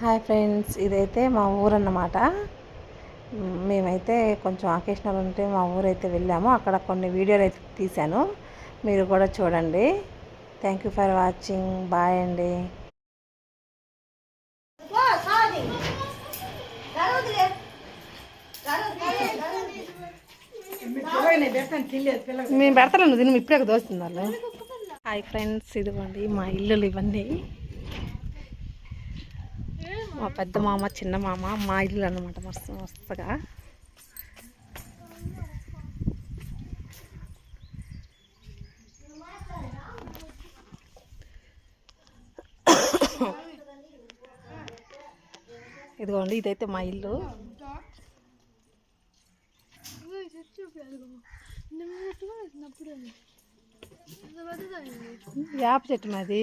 Hi friends ఇదైతే మా ఊరన్నమాట. మేమైతే కొంచెం అకేషనల్ ఉంటే మా ఊరైతే వెళ్ళాము. అక్కడ కొన్ని వీడియోలు అయితే తీశాను. మీరు కూడా చూడండి. Thank you for watching bye అండి. మేము పెడతాను తిని ఇప్పుడే దోస్తున్నారు. హాయ్ ఫ్రెండ్స్ ఇదిగోండి మా ఇల్లులు ఇవన్నీ. మా పెద్ద మామ చిన్న మామ మా ఇల్లు అనమాట మస్తు మస్తుగా. ఇదిగోండి ఇదైతే మా ఇల్లు. వేప చెట్టు మాది.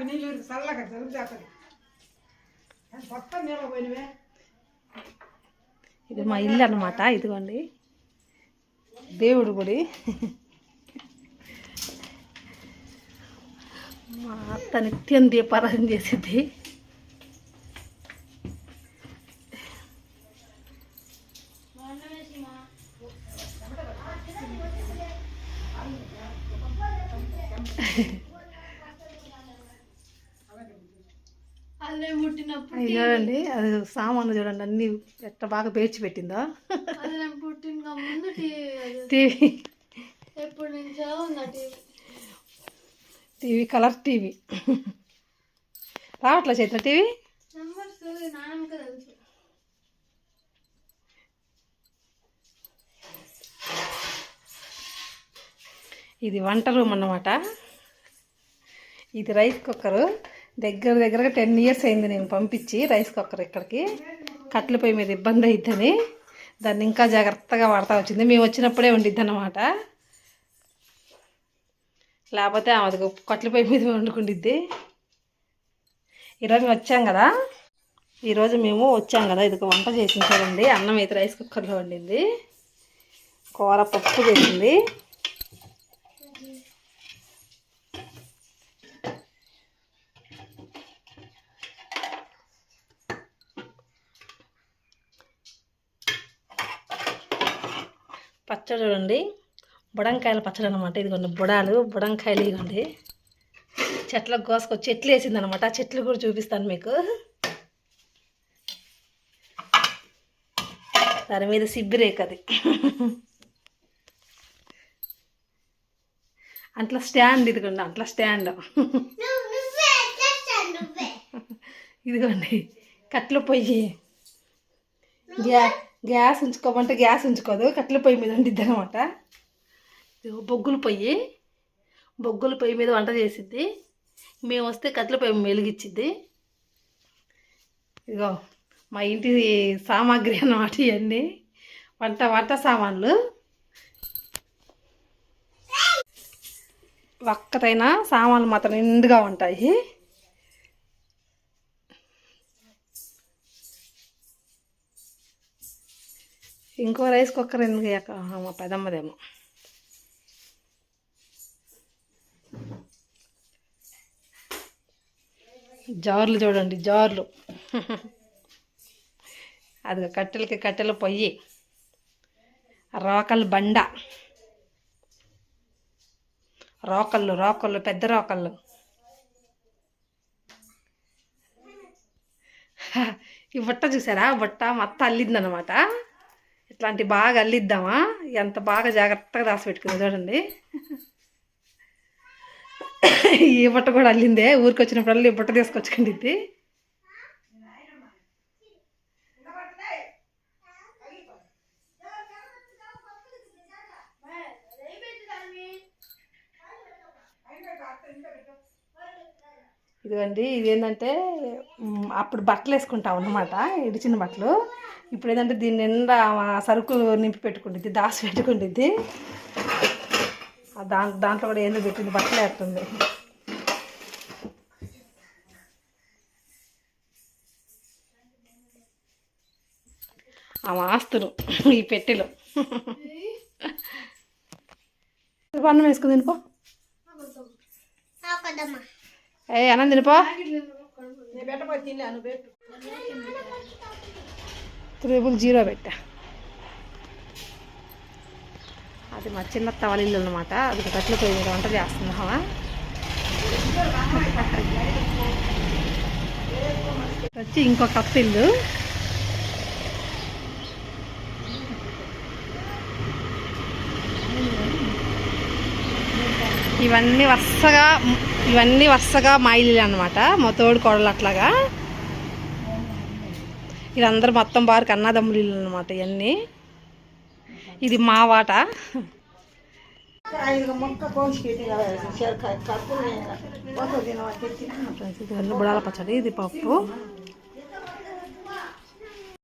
బాగా నీళ్ళు చల్లగా జలుబు చేస్తుంది. మొత్తం నీళ్ళ పోయినవే. ఇది మా ఇల్లు అనమాట ఇదిగోండి. దేవుడు గుడి. మా అత్త నిత్యం దీపారాధన చేసేది అదే పుట్టినప్పుడు చూడండి అది సామాన్లు చూడండి అన్ని ఎట్ట బాగా పేర్చి పెట్టిందో? అది నేను పుట్టిన ముందు టీవీ టీవీ ఎప్పటి నుంచో ఉంది ఆ టీవీ టీవీ కలర్ టీవీ. రావట్లే చైత్ర టీవీ? ఇది వంట రూమ్ అన్నమాట. ఇది రైస్ కుక్కర్ దగ్గర దగ్గరగా టెన్ ఇయర్స్ అయింది నేను పంపించి రైస్ కుక్కర్ ఇక్కడికి. కట్టెల పొయ్యి మీద ఇబ్బంది అయిద్దని. దాన్ని ఇంకా జాగ్రత్తగా వాడతా వచ్చింది. మేము వచ్చినప్పుడే ఉండిద్ది అన్నమాట లేకపోతే ఆమె కట్టెల పొయ్యి మీద వండుకుండిద్ది. ఈరోజు మేము వచ్చాం కదా. ఈరోజు మేము వచ్చాం కదా. ఇది వంట చేసింది చూడండి. అన్నం అయితే రైస్ కుక్కర్లో వండింది. కూర పప్పు చేసింది. పచ్చడి చూడండి బుడంకాయల పచ్చడి అనమాట ఇదిగోండి బుడాలు బుడంకాయలు ఇదిగోండి. చెట్లకు కోసుకొచ్చి చెట్లు వేసింది అనమాట ఆ చెట్లు కూడా చూపిస్తాను మీకు. దాని మీద సిబ్బిరేక్ అది. అట్లా స్టాండ్ ఇదిగోండి అట్లా స్టాండ్. ఇదిగోండి కట్ల పొయ్యి గ్యా గ్యాస్ ఉంచుకోమంటే గ్యాస్ ఉంచుకోదు కట్టెల పొయ్యి మీద వండిద్ది అనమాట బొగ్గుల పొయ్యి. బొగ్గుల పొయ్యి మీద వంట చేసిద్ది. మేము వస్తే కట్టెల పొయ్యి వెలిగిచ్చిద్ది ఇదిగో మా ఇంటి సామాగ్రి అన్నమాట ఇవన్నీ. వంట వంట సామాన్లు. ఒక్కటైనా సామాన్లు మాత్రం నిండుగా ఉంటాయి. ఇంకో రైస్ కుక్కర్ ఎందుకు మా పెదమ్మదేమో జార్లు చూడండి జార్లు. అది కట్టెలకి కట్టెలు పొయ్యి. రోకల్ బండ. రోకళ్ళు రోకళ్ళు పెద్ద రోకళ్ళు. ఈ బుట్ట చూసారా? బుట్ట మొత్తం అల్లిందనమాట. ఇట్లాంటి బాగా అల్లిద్దామా? ఎంత బాగా జాగ్రత్తగా దాచిపెట్టుకుంది చూడండి. ఈ బుట్ట కూడా అల్లిందే. ఊరికి వచ్చినప్పుడల్లా ఈ బుట్ట తీసుకొచ్చుకోండి ఇది. ఇదిగోండి ఇదేంటంటే ఏంటంటే అప్పుడు బట్టలు వేసుకుంటాం అన్నమాట ఇడిచిన బట్టలు. ఇప్పుడు ఏంటంటే దీని నిండా సరుకు నింపి పెట్టుకుంటుంది దాసి పెట్టుకుంటుంది. ఆ దా దాంట్లో కూడా ఏందో పెట్టింది బట్టలు వేస్తుంది ఆ ఆస్తులు ఈ పెట్టెలు. అన్నం వేసుకుని తినిపో ఏ అన్నం తినిపో త్రిబుల్ జీరో పెట్టా. అది మా చిన్న తవలిల్లు అనమాట అది కట్లు పోయి మీద వంట చేస్తున్నావా? వచ్చి ఇంకొక అత్తిల్లు ఇవన్నీ వరుసగా ఇవన్నీ వరుసగా మా ఇల్లు అనమాట మా తోడు కోడలు అట్లాగా. ఇదందరూ మొత్తం బారికి అన్నదమ్ములు ఇల్లు అనమాట ఇవన్నీ ఇది మా వాట. బుడాల పచ్చడి ఇది పప్పు.